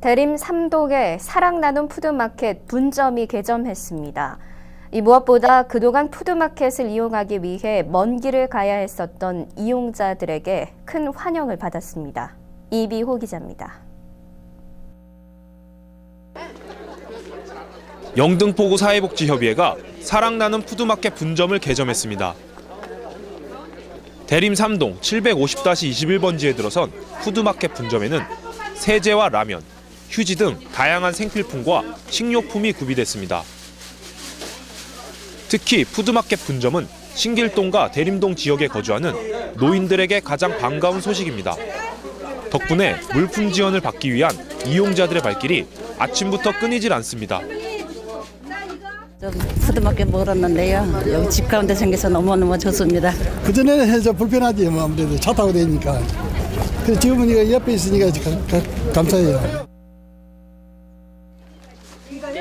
대림 삼동에 사랑 나눔 푸드마켓 분점이 개점했습니다. 이 무엇보다 그동안 푸드마켓을 이용하기 위해 먼 길을 가야 했었던 이용자들에게 큰 환영을 받았습니다. 이비호 기자입니다. 영등포구 사회복지협의회가 사랑나는 푸드마켓 분점을 개점했습니다. 대림 3동 750-21번지에 들어선 푸드마켓 분점에는 세제와 라면, 휴지 등 다양한 생필품과 식료품이 구비됐습니다. 특히 푸드마켓 분점은 신길동과 대림동 지역에 거주하는 노인들에게 가장 반가운 소식입니다. 덕분에 물품 지원을 받기 위한 이용자들의 발길이 아침부터 끊이질 않습니다. 좀 푸드마켓 먹었는데요. 여기 집 가운데 생겨서 너무너무 좋습니다. 그전에는 해서 불편하지 뭐 아무래도 차 타고 다니니까 그래서 지금은 이거 옆에 있으니까 감사해요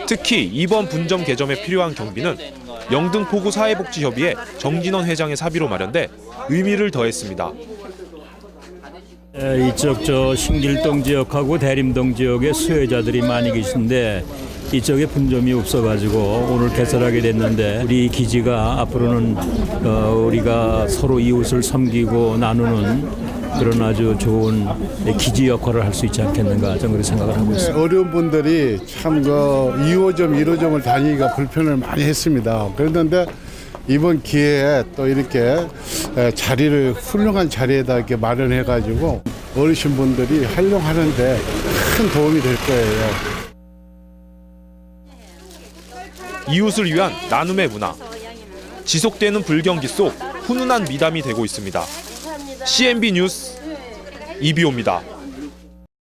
특히 이번 분점 개점에 필요한 경비는 영등포구 사회복지협의회 정진원 회장의 사비로 마련돼 의미를 더했습니다. 에, 이쪽 저 신길동 지역하고 대림동 지역에 수혜자들이 많이 계신데 이쪽에 분점이 없어가지고 오늘 개설하게 됐는데 우리 기지가 앞으로는 어, 우리가 서로 이웃을 섬기고 나누는 그런 아주 좋은 기지 역할을 할 수 있지 않겠는가 저는 그렇게 생각을 하고 있습니다. 어려운 분들이 참 그 2호점, 1호점을 다니기가 불편을 많이 했습니다. 그랬는데 이번 기회에 또 이렇게 에, 자리를 훌륭한 자리에다 이렇게 마련해 가지고 어르신 분들이 활용하는데 큰 도움이 될 거예요. 이웃을 위한 나눔의 문화. 지속되는 불경기 속 훈훈한 미담이 되고 있습 니다. CNB 뉴스 이비호입니다.